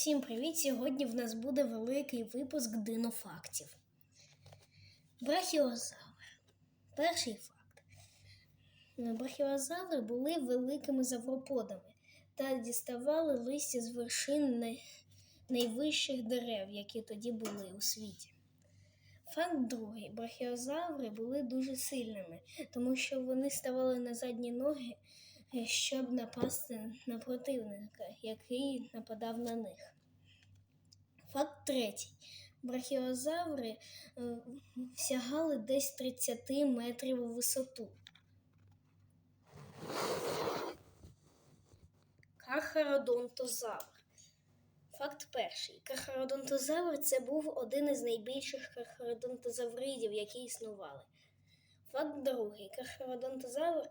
Всім привіт! Сьогодні в нас буде великий випуск динофактів. Брахіозавр. Перший факт. Брахіозаври були великими завроподами та діставали листя з вершин найвищих дерев, які тоді були у світі. Факт другий. Брахіозаври були дуже сильними, тому що вони ставали на задні ноги, щоб напасти на противника, який нападав на них. Факт третій. Брахіозаври е, сягали десь 30 метрів у висоту. Кархародонтозавр. Факт перший. Кархародонтозавр це був один із найбільших кархародонтозавридів, які існували. Факт другий. Кархародонтозавр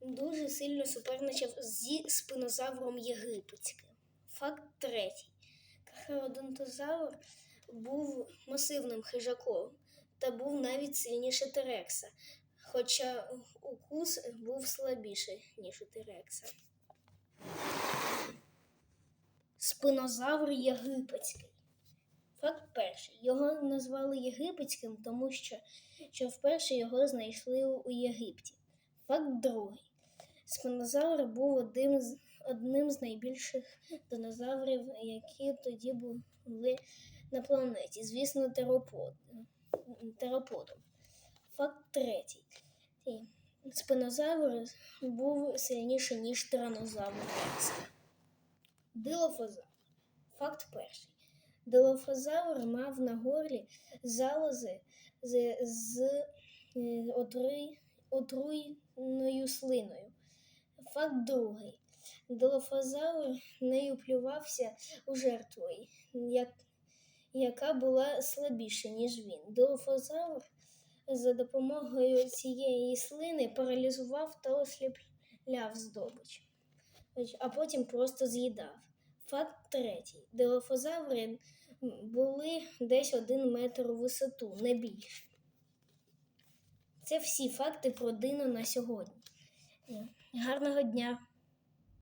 дуже сильно суперничав зі спинозавром єгипетським. Факт третій. Кархародонтозавр був масивним хижаком та був навіть сильніше Терекса, хоча укус був слабіший, ніж у Терекса. Спинозавр єгипетський. Факт перший. Його назвали єгипетським, тому що, що вперше його знайшли у Єгипті. Факт другий. Спинозавр був одним з, одним з найбільших динозаврів, які тоді були на планеті. Звісно, теропод, тероподом. Факт третій. Ті. Спинозавр був сильніший, ніж тиранозавр Дилофозавр. Факт перший. Дилофозавр мав на горлі залози з, з е, отруйною слиною. Факт другий. Дилофозавр нею плювався у жертву, як, яка була слабіша, ніж він. Дилофозавр за допомогою цієї слини паралізував та осліпляв здобич, а потім просто з'їдав. Факт третій. Дилофозаври були десь один метр у висоту, не більше. Це всі факти про дино на сьогодні. Гарного дня!